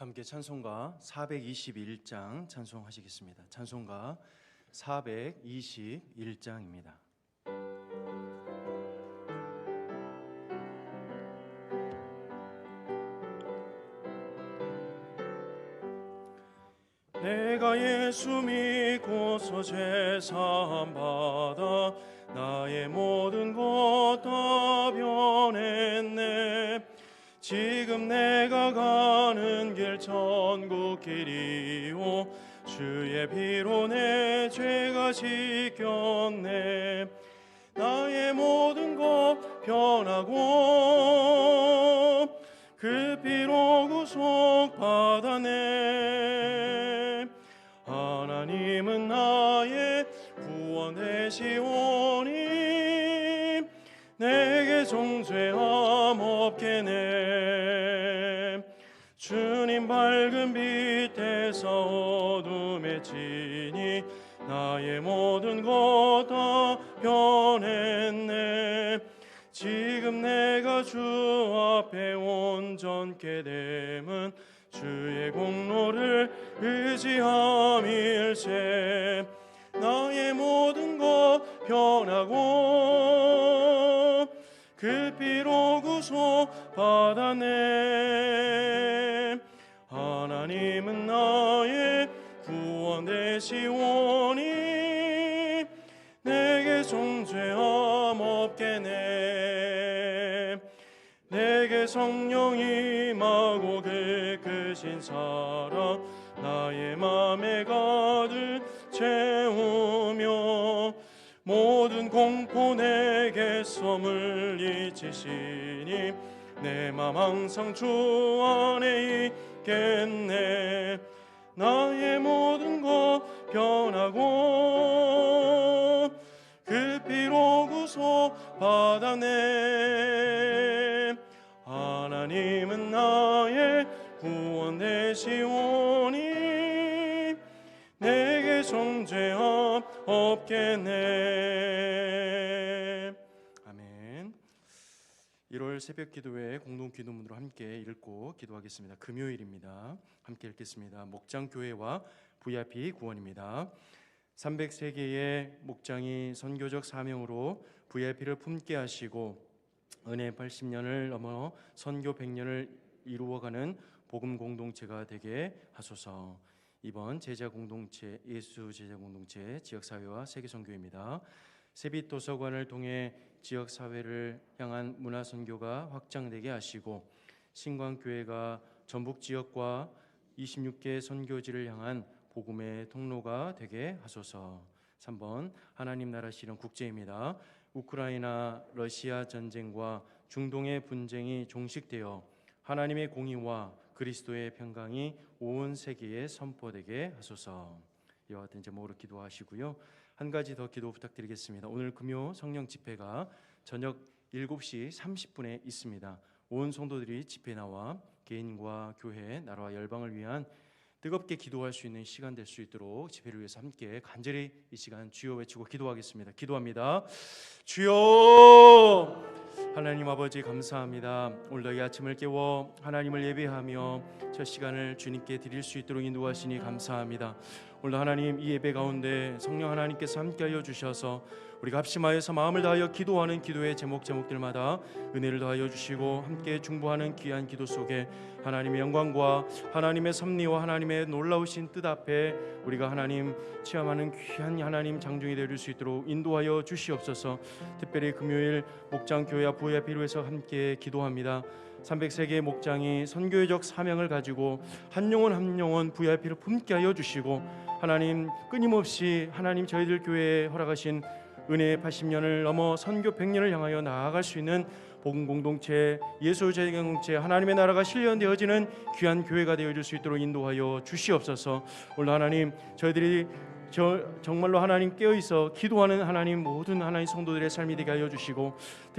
함께 찬송가 421장 찬송하시겠습니다. 찬송가 421장입니다. 내가 예수 믿고서 죄사함 받아 나의 모든 것 다 변했네 지금 내가 가는 길 천국 길이요 주의 피로 내 죄가 씻겼네. 나의 모든 것 변하고 그 피로 구속 받아내. 하나님은 나의 구원 되시오 지니 나의 모든 것 다 변했네. 지금 내가 주 앞에 온전케 됨은 주 성령 임하고 깨끗인 사랑 나의 맘에 가득 채우며 모든 공포 내게 썸을 잊으시니 내 맘 항상 주 안에 있겠네. 나의 모든 것 변하고 그 피로 구속 받아내 하나님은 나의 구원 되시오니 내게 정죄함 없겠네. 아멘. 1월 새벽 기도회 공동 기도문으로 함께 읽고 기도하겠습니다. 금요일입니다. 함께 읽겠습니다. 목장 교회와 VIP 구원입니다. 303개의 목장이 선교적 사명으로 VIP를 품게 하시고 은혜 80년을 넘어 선교 100년을 이루어가는 복음 공동체가 되게 하소서. 이번 제자 공동체 예수 제자 공동체 지역 사회와 세계 선교입니다. 세빛 도서관을 통해 지역 사회를 향한 문화 선교가 확장되게 하시고 신광 교회가 전북 지역과 26개 선교지를 향한 복음의 통로가 되게 하소서. 3번 하나님 나라 실현 국제입니다. 우크라이나 러시아 전쟁과 중동의 분쟁이 종식되어 하나님의 공의와 그리스도의 평강이 온 세계에 선포되게 하소서. 이와 같은 제목으로 기도하시고요. 한 가지 더 기도 부탁드리겠습니다. 오늘 금요 성령 집회가 저녁 7시 30분에 있습니다. 온 성도들이 집회 나와 개인과 교회, 나라와 열방을 위한 뜨겁게 기도할 수 있는 시간 될 수 있도록 집회를 위해서 함께 간절히 이 시간 주여 외치고 기도하겠습니다. 기도합니다. 주여 하나님 아버지 감사합니다. 오늘 이 아침을 깨워 하나님을 예배하며 저 시간을 주님께 드릴 수 있도록 인도하시니 감사합니다. 오늘 하나님 이 예배 가운데 성령 하나님께서 함께하여 주셔서 우리가 합심하여서 마음을 다하여 기도하는 기도의 제목 제목들마다 은혜를 더하여 주시고 함께 중보하는 귀한 기도 속에 하나님의 영광과 하나님의 섭리와 하나님의 놀라우신 뜻 앞에 우리가 하나님 체험하는 귀한 하나님 장중이 될 수 있도록 인도하여 주시옵소서. 특별히 금요일 목장 교회와 부의 필요해서 함께 기도합니다. 303개의 목장이 선교적 사명을 가지고 한 영혼 한 영혼 VIP를 품게 하여 주시고 하나님 끊임없이 하나님 저희들 교회에 허락하신 은혜의 80년을 넘어 선교 100년을 향하여 나아갈 수 있는 복음 공동체 예수 제공 공동체 하나님의 나라가 실현되어지는 귀한 교회가 되어 질 수 있도록 인도하여 주시옵소서. 오늘 하나님 저희들이 저 정말로 하나님 깨어 있어 기도하는 하나님 모든 하나님 성도들의 삶이 되게 하여 주시고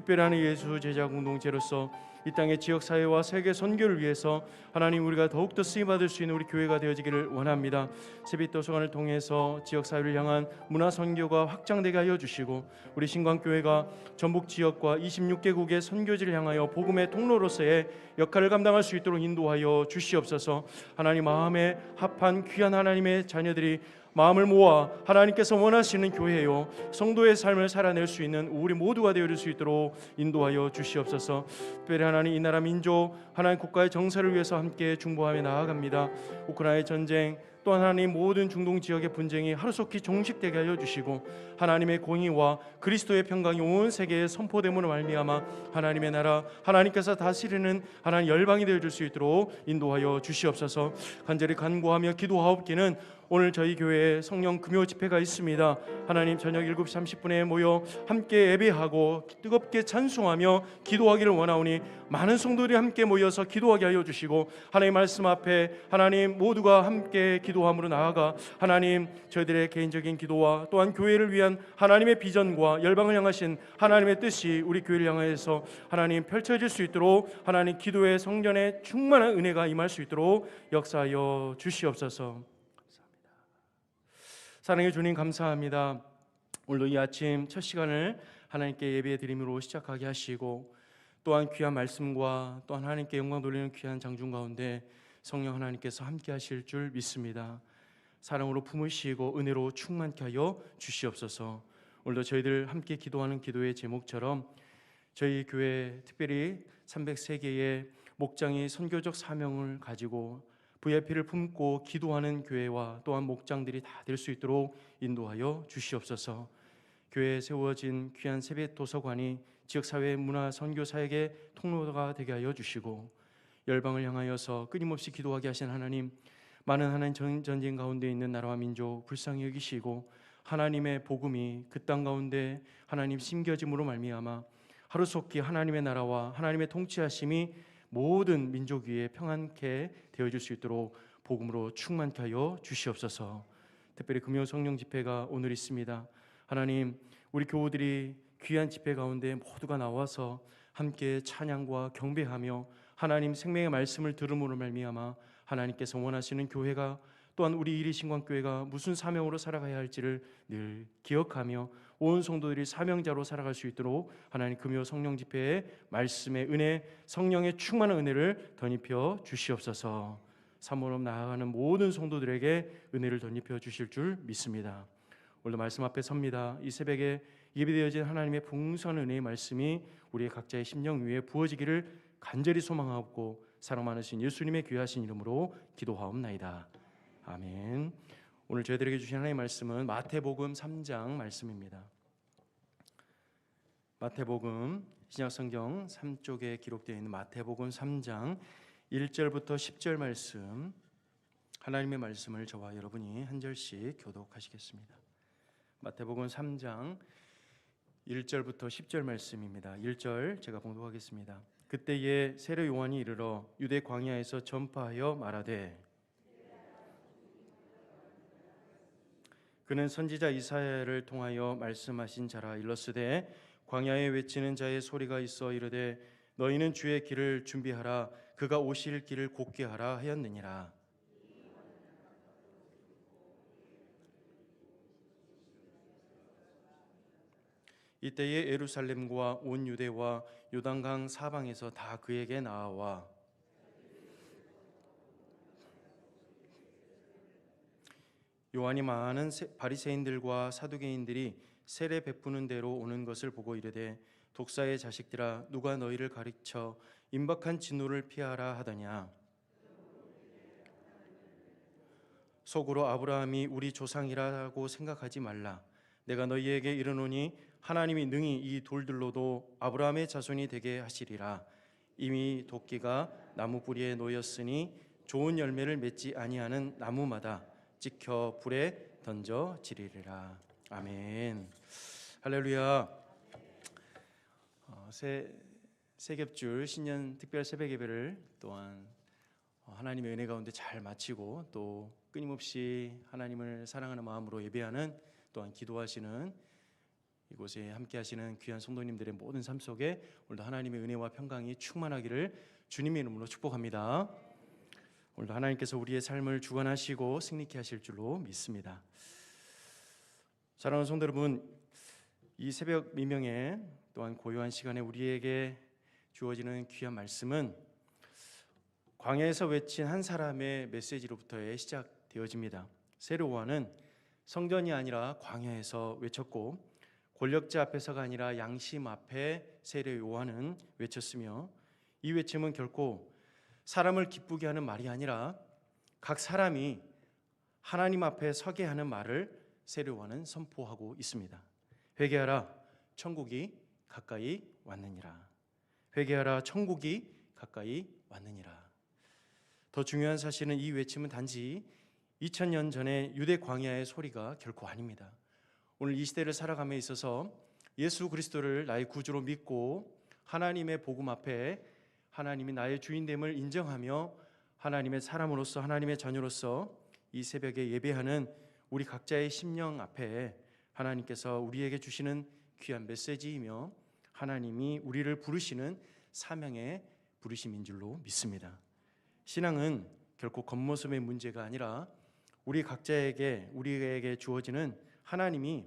하는 예수 제자 공동체로서 이 땅의 지역 사회와 세계 선교를 위해서 하나님 우리가 더욱더 쓰임 받을 수 있는 우리 교회가 되어지기를 원합니다. 세빛 도서관을 통해서 지역 사회를 향한 문화 선교가 확장되게 하여 주시고 우리 신광교회가 전북 지역과 26개국의 선교지를 향하여 복음의 통로로서의 역할을 감당할 수 있도록 인도하여 주시옵소서. 하나님 마음에 합한 귀한 하나님의 자녀들이 마음을 모아 하나님께서 원하시는 교회요 성도의 삶을 살아낼 수 있는 우리 모두가 되어줄 수 있도록 인도하여 주시옵소서. 특별히 하나님 이 나라 민족 하나님 국가의 정세를 위해서 함께 중보하며 나아갑니다. 우크라이나 전쟁 또 하나님 모든 중동 지역의 분쟁이 하루속히 종식되게 하여 주시고 하나님의 공의와 그리스도의 평강이 온 세계에 선포됨으로 말미암아 하나님의 나라 하나님께서 다스리는 하나님 열방이 되어 줄 수 있도록 인도하여 주시옵소서. 간절히 간구하며 기도하옵기는 오늘 저희 교회에 성령 금요 집회가 있습니다. 하나님 저녁 7시 30분에 모여 함께 예배하고 뜨겁게 찬송하며 기도하기를 원하오니 많은 성도들이 함께 모여서 기도하게 하여 주시고 하나님 말씀 앞에 하나님 모두가 함께 기도함으로 나아가 하나님 저희들의 개인적인 기도와 또한 교회를 위한 하나님의 비전과 열방을 향하신 하나님의 뜻이 우리 교회를 향하여서 하나님 펼쳐질 수 있도록 하나님 기도의 성전에 충만한 은혜가 임할 수 있도록 역사하여 주시옵소서. 사랑해 주님 감사합니다. 오늘도 이 아침 첫 시간을 하나님께 예배 드림으로 시작하게 하시고 또한 귀한 말씀과 또한 하나님께 영광 돌리는 귀한 장중 가운데 성령 하나님께서 함께 하실 줄 믿습니다. 사랑으로 품으시고 은혜로 충만케 하여 주시옵소서. 오늘도 저희들 함께 기도하는 기도의 제목처럼 저희 교회 특별히 303개의 목장이 선교적 사명을 가지고 VIP를 품고 기도하는 교회와 또한 목장들이 다 될 수 있도록 인도하여 주시옵소서. 교회에 세워진 귀한 세배 도서관이 지역 사회 문화 선교 사역의 통로가 되게 하여 주시고 열방을 향하여서 끊임없이 기도하게 하신 하나님 많은 하나님 전- 전쟁 가운데 있는 나라와 민족 불쌍히 여기시고 하나님의 복음이 그 땅 가운데 하나님 심겨짐으로 말미암아 하루속히 하나님의 나라와 하나님의 통치하심이 모든 민족 위에 평안케 되어질 수 있도록 복음으로 충만케 하여 주시옵소서. 특별히 금요 성령 집회가 오늘 있습니다. 하나님, 우리 교우들이 귀한 집회 가운데 모두가 나와서 함께 찬양과 경배하며 하나님 생명의 말씀을 들음으로 말미암아 하나님께서 원하시는 교회가 또한 우리 이리 신광교회가 무슨 사명으로 살아가야 할지를 늘 기억하며 온 성도들이 사명자로 살아갈 수 있도록 하나님 금요 성령 집회의 말씀의 은혜, 성령의 충만한 은혜를 덧입혀 주시옵소서. 사모로 나아가는 모든 성도들에게 은혜를 덧입혀 주실 줄 믿습니다. 오늘도 말씀 앞에 섭니다. 이 새벽에 예비되어진 하나님의 풍성한 은혜의 말씀이 우리의 각자의 심령 위에 부어지기를 간절히 소망하옵고 사랑 많으신 예수님의 귀하신 이름으로 기도하옵나이다. 아멘. 오늘 저희들에게 주신 하나님의 말씀은 마태복음 3장 말씀입니다. 마태복음 신약성경 3쪽에 기록되어 있는 마태복음 3장 1절부터 10절 말씀 하나님의 말씀을 저와 여러분이 한 절씩 교독하시겠습니다. 마태복음 3장 1절부터 10절 말씀입니다. 1절 제가 봉독하겠습니다. 그때에 세례 요한이 이르러 유대 광야에서 전파하여 말하되 그는 선지자 이사야를 통하여 말씀하신 자라 일러스되 광야에 외치는 자의 소리가 있어 이르되 너희는 주의 길을 준비하라 그가 오실 길을 곧게 하라 하였느니라. 이때에 예루살렘과 온 유대와 요단강 사방에서 다 그에게 나아와 요한이 많은 세- 바리새인들과 사두개인들이 세례 베푸는 대로 오는 것을 보고 이르되 독사의 자식들아 누가 너희를 가르쳐 임박한 진노를 피하라 하더냐? 속으로 아브라함이 우리 조상이라고 생각하지 말라. 내가 너희에게 이르노니 하나님이 능히 이 돌들로도 아브라함의 자손이 되게 하시리라. 이미 도끼가 나무 뿌리에 놓였으니 좋은 열매를 맺지 아니하는 나무마다 찍혀 불에 던져지리라. 아멘. 할렐루야. 어, 새 세겹줄 신년 특별 새벽 예배를 또한 어, 하나님의 은혜 가운데 잘 마치고 또 끊임없이 하나님을 사랑하는 마음으로 예배하는 또한 기도하시는 이곳에 함께 하시는 귀한 성도님들의 모든 삶 속에 오늘도 하나님의 은혜와 평강이 충만하기를 주님의 이름으로 축복합니다. 오늘도 하나님께서 우리의 삶을 주관하시고 승리케 하실 줄로 믿습니다. 사랑하는 성도 여러분, 이 새벽 미명에 또한 고요한 시간에 우리에게 주어지는 귀한 말씀은 광야에서 외친 한 사람의 메시지로부터의 시작되어집니다. 세로와는 성전이 아니라 광야에서 외쳤고 권력자 앞에서가 아니라 양심 앞에 세례 요한은 외쳤으며 이 외침은 결코 사람을 기쁘게 하는 말이 아니라 각 사람이 하나님 앞에 서게 하는 말을 세례 요한은 선포하고 있습니다. 회개하라 천국이 가까이 왔느니라. 회개하라 천국이 가까이 왔느니라. 더 중요한 사실은 이 외침은 단지 2000년 전의 유대 광야의 소리가 결코 아닙니다. 오늘 이 시대를 살아감에 있어서 예수 그리스도를 나의 구주로 믿고 하나님의 복음 앞에 하나님이 나의 주인됨을 인정하며 하나님의 사람으로서 하나님의 자녀로서 이 새벽에 예배하는 우리 각자의 심령 앞에 하나님께서 우리에게 주시는 귀한 메시지이며 하나님이 우리를 부르시는 사명의 부르심인 줄로 믿습니다. 신앙은 결코 겉모습의 문제가 아니라 우리 각자에게 우리에게 주어지는 하나님이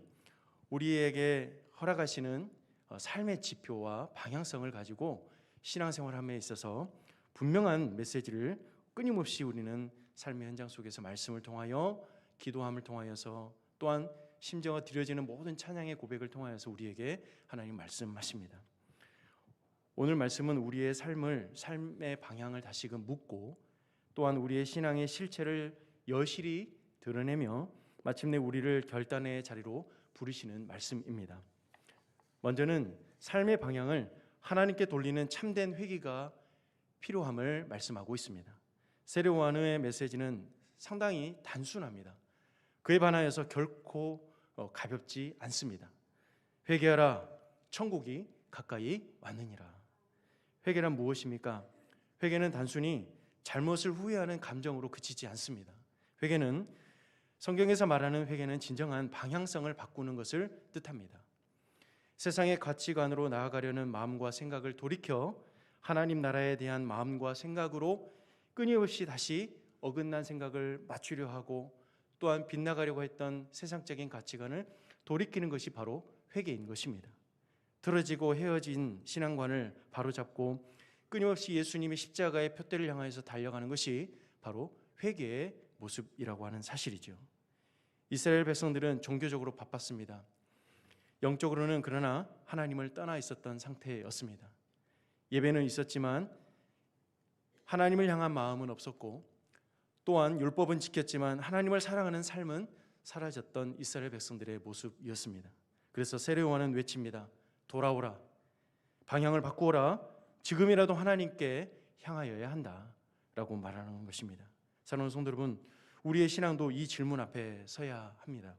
우리에게 허락하시는 어, 삶의 지표와 방향성을 가지고 신앙생활함에 있어서 분명한 메시지를 끊임없이 우리는 삶의 현장 속에서 말씀을 통하여 기도함을 통하여서 또한 심정어 드려지는 모든 찬양의 고백을 통하여서 우리에게 하나님 말씀하십니다. 오늘 말씀은 우리의 삶을 삶의 방향을 다시금 묻고 또한 우리의 신앙의 실체를 여실히 드러내며 마침내 우리를 결단의 자리로 부르시는 말씀입니다. 먼저는 삶의 방향을 하나님께 돌리는 참된 회개가 필요함을 말씀하고 있습니다. 세례요한의 메시지는 상당히 단순합니다. 그에 반하여서 결코 어, 가볍지 않습니다. 회개하라 천국이 가까이 왔느니라. 회개란 무엇입니까? 회개는 단순히 잘못을 후회하는 감정으로 그치지 않습니다. 회개는 성경에서 말하는 회개는 진정한 방향성을 바꾸는 것을 뜻합니다. 세상의 가치관으로 나아가려는 마음과 생각을 돌이켜 하나님 나라에 대한 마음과 생각으로 끊임없이 다시 어긋난 생각을 맞추려 하고 또한 빗나가려고 했던 세상적인 가치관을 돌이키는 것이 바로 회개인 것입니다. 틀어지고 헤어진 신앙관을 바로잡고 끊임없이 예수님의 십자가의 표대를 향하여서 달려가는 것이 바로 회개의 모습이라고 하는 사실이죠. 이스라엘 백성들은 종교적으로 바빴습니다. 영적으로는 그러나 하나님을 떠나 있었던 상태였습니다. 예배는 있었지만 하나님을 향한 마음은 없었고 또한 율법은 지켰지만 하나님을 사랑하는 삶은 사라졌던 이스라엘 백성들의 모습이었습니다. 그래서 세례요한은 외칩니다. 돌아오라. 방향을 바꾸어라. 지금이라도 하나님께 향하여야 한다라고 말하는 것입니다. 사랑하는 성도 여러분, 우리의 신앙도 이 질문 앞에 서야 합니다.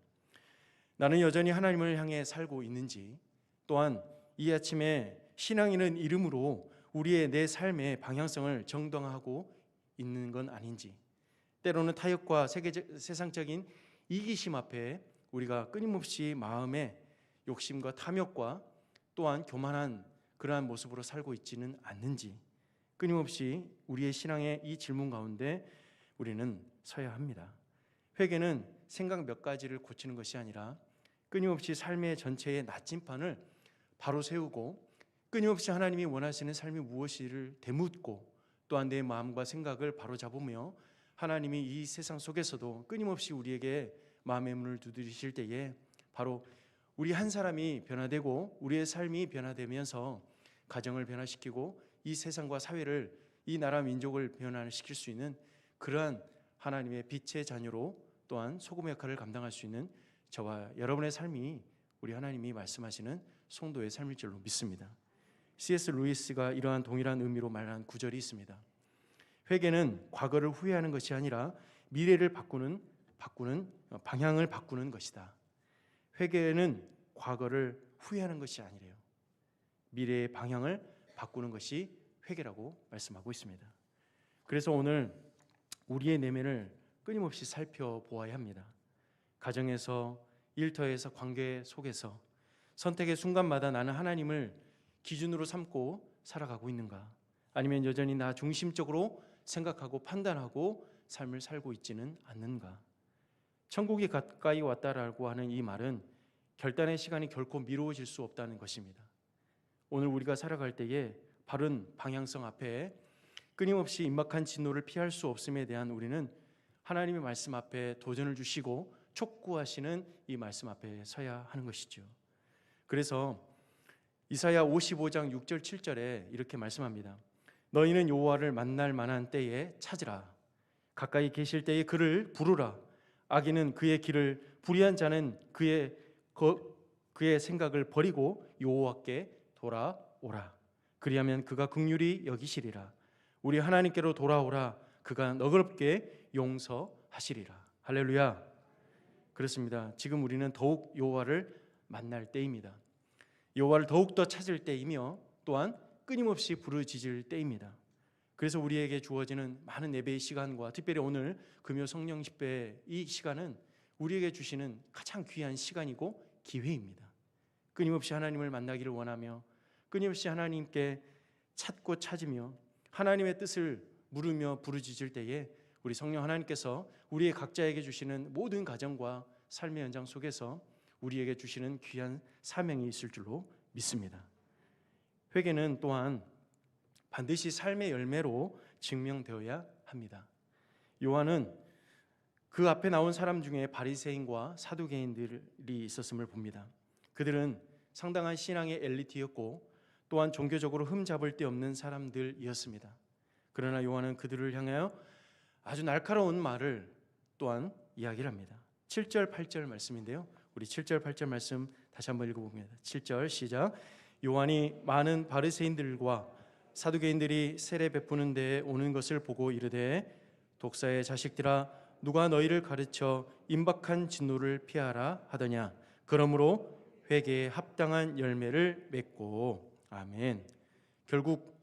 나는 여전히 하나님을 향해 살고 있는지 또한 이 아침에 신앙이는 이름으로 우리의 내 삶의 방향성을 정당하고 있는 건 아닌지 때로는 타협과 세계적, 세상적인 이기심 앞에 우리가 끊임없이 마음의 욕심과 탐욕과 또한 교만한 그러한 모습으로 살고 있지는 않는지 끊임없이 우리의 신앙의 이 질문 가운데 우리는 서야 합니다. 회개는 생각 몇 가지를 고치는 것이 아니라 끊임없이 삶의 전체의 나침판을 바로 세우고 끊임없이 하나님이 원하시는 삶이 무엇이를 되묻고 또한 내 마음과 생각을 바로 잡으며 하나님이 이 세상 속에서도 끊임없이 우리에게 마음의 문을 두드리실 때에 바로 우리 한 사람이 변화되고 우리의 삶이 변화되면서 가정을 변화시키고 이 세상과 사회를 이 나라 민족을 변화시킬 수 있는 그러한 하나님의 빛의 자녀로 또한 소금 역할을 감당할 수 있는 저와 여러분의 삶이 우리 하나님이 말씀하시는 성도의 삶일 줄로 믿습니다. C.S. 루이스가 이러한 동일한 의미로 말한 구절이 있습니다. 회개는 과거를 후회하는 것이 아니라 미래를 바꾸는 바꾸는 방향을 바꾸는 것이다. 회개는 과거를 후회하는 것이 아니래요. 미래의 방향을 바꾸는 것이 회개라고 말씀하고 있습니다. 그래서 오늘 우리의 내면을 끊임없이 살펴보아야 합니다. 가정에서 일터에서 관계 속에서 선택의 순간마다 나는 하나님을 기준으로 삼고 살아가고 있는가? 아니면 여전히 나 중심적으로 생각하고 판단하고 삶을 살고 있지는 않는가? 천국이 가까이 왔다라고 하는 이 말은 결단의 시간이 결코 미루어질 수 없다는 것입니다. 오늘 우리가 살아갈 때에 바른 방향성 앞에 끊임없이 임박한 진노를 피할 수 없음에 대한 우리는 하나님의 말씀 앞에 도전을 주시고 촉구하시는 이 말씀 앞에 서야 하는 것이죠. 그래서 이사야 55장 6절 7절에 이렇게 말씀합니다. 너희는 여호와를 만날 만한 때에 찾으라. 가까이 계실 때에 그를 부르라. 악인은 그의 길을 불의한 자는 그의 거, 그의 생각을 버리고 여호와께 돌아오라. 그리하면 그가 긍휼히 여기시리라. 우리 하나님께로 돌아오라. 그가 너그럽게 용서하시리라. 할렐루야. 그렇습니다. 지금 우리는 더욱 여호와를 만날 때입니다. 여호와를 더욱 더 찾을 때이며 또한 끊임없이 부르짖을 때입니다. 그래서 우리에게 주어지는 많은 예배의 시간과 특별히 오늘 금요 성령 집회 이 시간은 우리에게 주시는 가장 귀한 시간이고 기회입니다. 끊임없이 하나님을 만나기를 원하며 끊임없이 하나님께 찾고 찾으며 하나님의 뜻을 물으며 부르짖을 때에 우리 성령 하나님께서 우리의 각자에게 주시는 모든 가정과 삶의 연장 속에서 우리에게 주시는 귀한 사명이 있을 줄로 믿습니다. 회개는 또한 반드시 삶의 열매로 증명되어야 합니다. 요한은 그 앞에 나온 사람 중에 바리새인과 사두개인들이 있었음을 봅니다. 그들은 상당한 신앙의 엘리트였고 또한 종교적으로 흠잡을 데 없는 사람들이었습니다. 그러나 요한은 그들을 향하여 아주 날카로운 말을 또한 이야기를 합니다. 7절 8절 말씀인데요. 우리 7절 8절 말씀 다시 한번 읽어봅니다. 7절 시작. 요한이 많은 바리새인들과 사두개인들이 세례 베푸는 데에 오는 것을 보고 이르되 독사의 자식들아 누가 너희를 가르쳐 임박한 진노를 피하라 하더냐 그러므로 회개에 합당한 열매를 맺고 아멘. 결국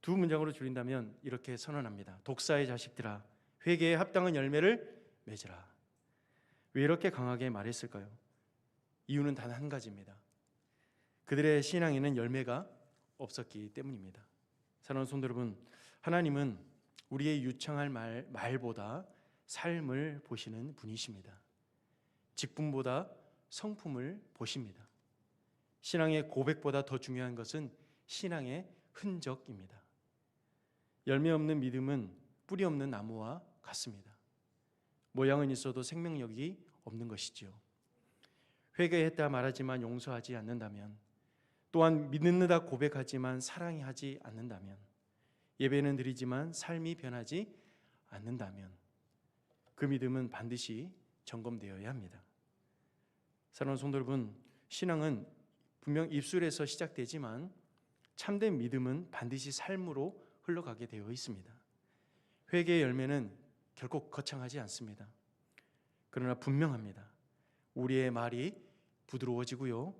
두 문장으로 줄인다면 이렇게 선언합니다. 독사의 자식들아 회개에 합당한 열매를 맺으라. 왜 이렇게 강하게 말했을까요? 이유는 단 한 가지입니다. 그들의 신앙에는 열매가 없었기 때문입니다. 사랑하는 성도 여러분, 하나님은 우리의 유창할 말, 말보다 삶을 보시는 분이십니다. 직분보다 성품을 보십니다. 신앙의 고백보다 더 중요한 것은 신앙의 흔적입니다. 열매 없는 믿음은 뿌리 없는 나무와 같습니다. 모양은 있어도 생명력이 없는 것이지요. 회개했다 말하지만 용서하지 않는다면 또한 믿는다 고백하지만 사랑이 하지 않는다면 예배는 드리지만 삶이 변하지 않는다면 그 믿음은 반드시 점검되어야 합니다. 사랑하는 성도 여러분, 신앙은 분명 입술에서 시작되지만 참된 믿음은 반드시 삶으로 흘러가게 되어 있습니다. 회개의 열매는 결코 거창하지 않습니다. 그러나 분명합니다. 우리의 말이 부드러워지고요.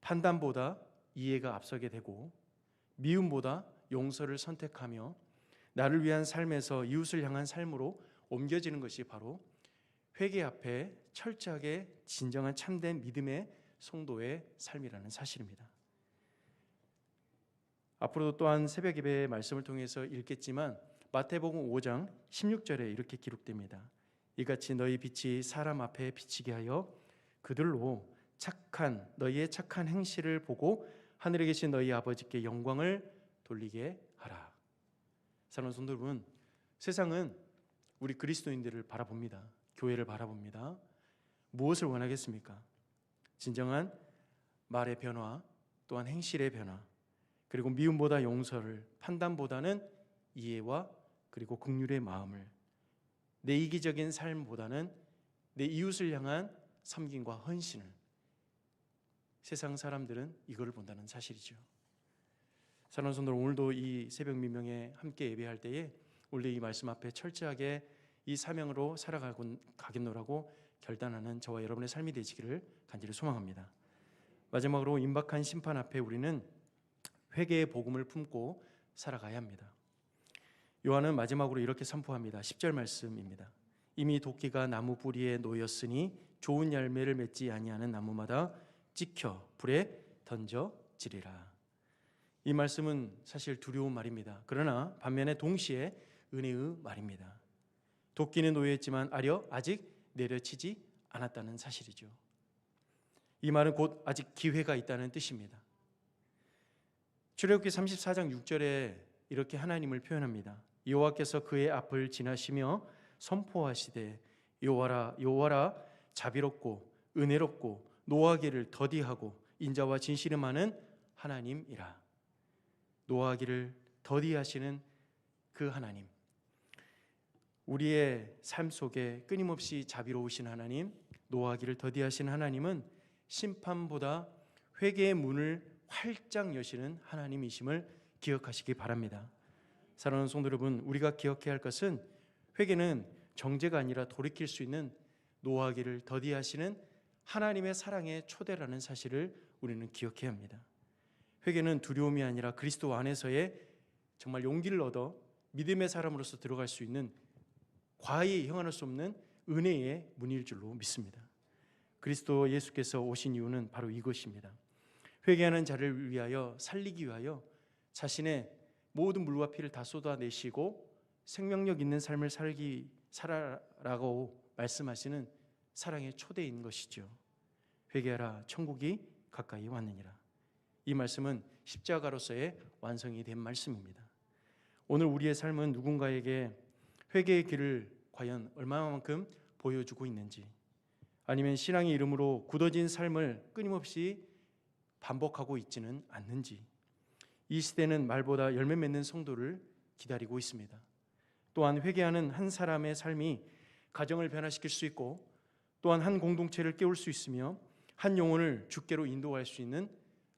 판단보다 이해가 앞서게 되고 미움보다 용서를 선택하며 나를 위한 삶에서 이웃을 향한 삶으로 옮겨지는 것이 바로 회개 앞에 철저하게 진정한 참된 믿음의 성도의 삶이라는 사실입니다. 앞으로도 또한 새벽 예배의 말씀을 통해서 읽겠지만 마태복음 5장 16절에 이렇게 기록됩니다. 이같이 너희 빛이 사람 앞에 비치게 하여 그들로 착한 너희의 착한 행실을 보고 하늘에 계신 너희 아버지께 영광을 돌리게 하라. 사랑하는 성도 여러분, 세상은 우리 그리스도인들을 바라봅니다. 교회를 바라봅니다. 무엇을 원하겠습니까? 진정한 말의 변화, 또한 행실의 변화, 그리고 미움보다 용서를, 판단보다는 이해와 그리고 긍휼의 마음을, 내 이기적인 삶보다는 내 이웃을 향한 섬김과 헌신을 세상 사람들은 이거를 본다는 사실이죠. 사랑하는 성도 오늘도 이 새벽 민명에 함께 예배할 때에 원래 이 말씀 앞에 철저하게 이 사명으로 살아가고 가겠노라고 결단하는 저와 여러분의 삶이 되시기를 간절히 소망합니다. 마지막으로 임박한 심판 앞에 우리는 회개의 복음을 품고 살아가야 합니다. 요한은 마지막으로 이렇게 선포합니다. 10절 말씀입니다. 이미 도끼가 나무 뿌리에 놓였으니 좋은 열매를 맺지 아니하는 나무마다 찍혀 불에 던져지리라. 이 말씀은 사실 두려운 말입니다. 그러나 반면에 동시에 은혜의 말입니다. 도끼는 놓여있지만 아려 아직 내려치지 않았다는 사실이죠. 이 말은 곧 아직 기회가 있다는 뜻입니다. 출애굽기 34장 6절에 이렇게 하나님을 표현합니다. 여호와께서 그의 앞을 지나시며 선포하시되 여호와라 여호와라 자비롭고 은혜롭고 노하기를 더디하고 인자와 많은 하나님이라. 노하기를 더디하시는 그 하나님. 우리의 삶 속에 끊임없이 자비로우신 하나님, 노하기를 더디하신 하나님은 심판보다 회개의 문을 활짝 여시는 하나님이심을 기억하시기 바랍니다. 사랑하는 성도 여러분, 우리가 기억해야 할 것은 회개는 정죄가 아니라 돌이킬 수 있는 노하기를 더디하시는 하나님의 사랑의 초대라는 사실을 우리는 기억해야 합니다. 회개는 두려움이 아니라 그리스도 안에서의 정말 용기를 얻어 믿음의 사람으로서 들어갈 수 있는 과히 형할 수 없는 은혜의 문일 줄로 믿습니다. 그리스도 예수께서 오신 이유는 바로 이것입니다. 회개하는 자를 위하여 살리기 위하여 자신의 모든 물과 피를 다 쏟아내시고 생명력 있는 삶을 살기 살아라고 말씀하시는 사랑의 초대인 것이죠. 회개하라 천국이 가까이 왔느니라. 이 말씀은 십자가로서의 완성이 된 말씀입니다. 오늘 우리의 삶은 누군가에게 회개의 길을 과연 얼마만큼 보여주고 있는지 아니면 신앙의 이름으로 굳어진 삶을 끊임없이 반복하고 있지는 않는지 이 시대는 말보다 열매 맺는 성도를 기다리고 있습니다. 또한 회개하는 한 사람의 삶이 가정을 변화시킬 수 있고 또한 한 공동체를 깨울 수 있으며 한 영혼을 주께로 인도할 수 있는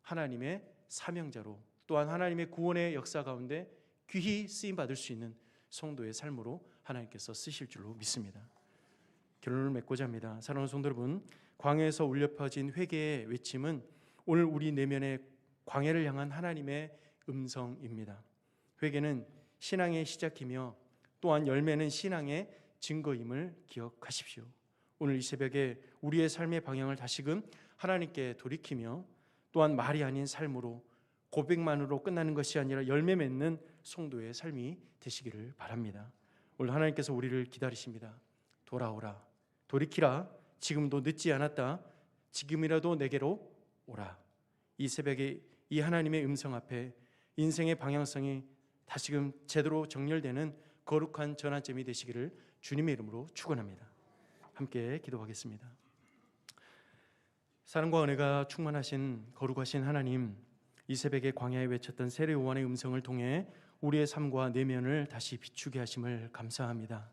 하나님의 사명자로 또한 하나님의 구원의 역사 가운데 귀히 쓰임 받을 수 있는 성도의 삶으로 하나님께서 쓰실 줄로 믿습니다. 결론을 맺고자 합니다. 사랑하는 성도 여러분, 광야에서 울려 퍼진 회개의 외침은 오늘 우리 내면의 광야를 향한 하나님의 음성입니다. 회개는 신앙의 시작이며 또한 열매는 신앙의 증거임을 기억하십시오. 오늘 이 새벽에 우리의 삶의 방향을 다시금 하나님께 돌이키며 또한 말이 아닌 삶으로 고백만으로 끝나는 것이 아니라 열매 맺는 성도의 삶이 되시기를 바랍니다. 오늘 하나님께서 우리를 기다리십니다. 돌아오라. 돌이키라. 지금도 늦지 않았다. 지금이라도 내게로 오라. 이 새벽에 이 하나님의 음성 앞에 인생의 방향성이 다시금 제대로 정렬되는 거룩한 전환점이 되시기를 주님의 이름으로 축원합니다. 함께 기도하겠습니다. 사랑과 은혜가 충만하신 거룩하신 하나님, 이 새벽에 광야에 외쳤던 세례 요한의 음성을 통해 우리의 삶과 내면을 다시 비추게 하심을 감사합니다.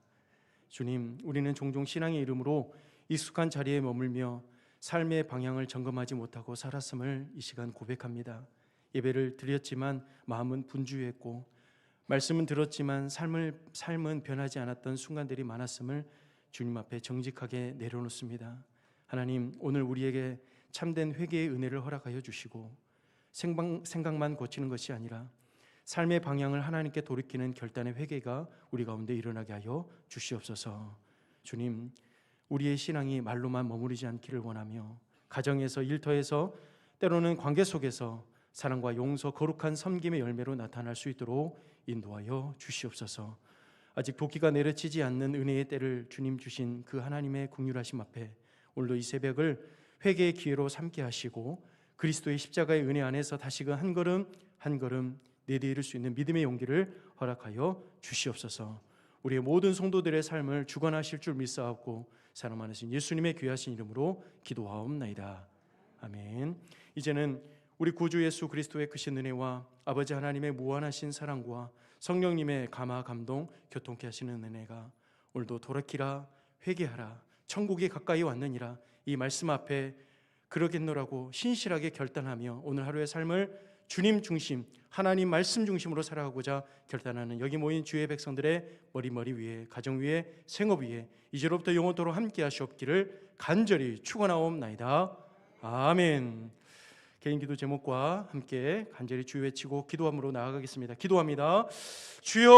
주님, 우리는 종종 신앙의 이름으로 익숙한 자리에 머물며 삶의 방향을 점검하지 못하고 살았음을 이 시간 고백합니다. 예배를 드렸지만 마음은 분주했고 말씀은 들었지만 삶을 삶은 변하지 않았던 순간들이 많았음을 주님 앞에 정직하게 내려놓습니다. 하나님, 오늘 우리에게 참된 회개의 은혜를 허락하여 주시고 생방, 생각만 고치는 것이 아니라 삶의 방향을 하나님께 돌이키는 결단의 회개가 우리 가운데 일어나게 하여 주시옵소서. 주님, 우리의 신앙이 말로만 머무르지 않기를 원하며 가정에서 일터에서 때로는 관계 속에서 사랑과 용서 거룩한 섬김의 열매로 나타날 수 있도록 인도하여 주시옵소서. 아직 도끼가 내려치지 않는 은혜의 때를 주님 주신 그 하나님의 국률하심 앞에 오늘도 이 새벽을 회개의 기회로 삼게 하시고 그리스도의 십자가의 은혜 안에서 다시금 한 걸음 한 걸음 내디딜 수 있는 믿음의 용기를 허락하여 주시옵소서. 우리의 모든 성도들의 삶을 주관하실 줄 믿사옵고 사랑 많으신 예수님의 귀하신 이름으로 기도하옵나이다. 아멘. 이제는 우리 구주 예수 그리스도의 크신 은혜와 아버지 하나님의 무한하신 사랑과 성령님의 감화 감동 교통케 하시는 은혜가 오늘도 돌아키라 회개하라 천국이 가까이 왔느니라 이 말씀 앞에 그러겠노라고 신실하게 결단하며 오늘 하루의 삶을 주님 중심 하나님 말씀 중심으로 살아가고자 결단하는 여기 모인 주의 백성들의 머리머리 위에 가정 위에 생업 위에 이제로부터 영원토록 함께 하시옵기를 간절히 축원하옵나이다. 아멘. 개인 기도 제목과 함께 간절히 주여 외치고 기도함으로 나아가겠습니다. 기도합니다. 주여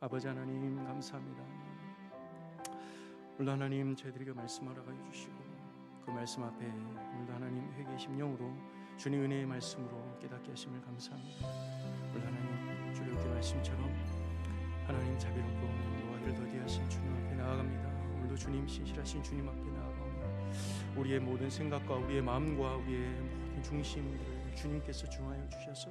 아버지 하나님 감사합니다. 오늘 하나님 저희들에게 말씀하러 가주시고 그 말씀 앞에 오늘도 하나님 회개 심령으로 주님 은혜의 말씀으로 깨닫게 하심을 감사합니다. 오늘 하나님 주력의 말씀처럼 하나님 자비롭고 노하기를 더디하신 주님 앞에 나아갑니다. 오늘도 주님 신실하신 주님 앞에 나아갑니다. 우리의 모든 생각과 우리의 마음과 우리의 모든 중심들을 주님께서 중하여 주셔서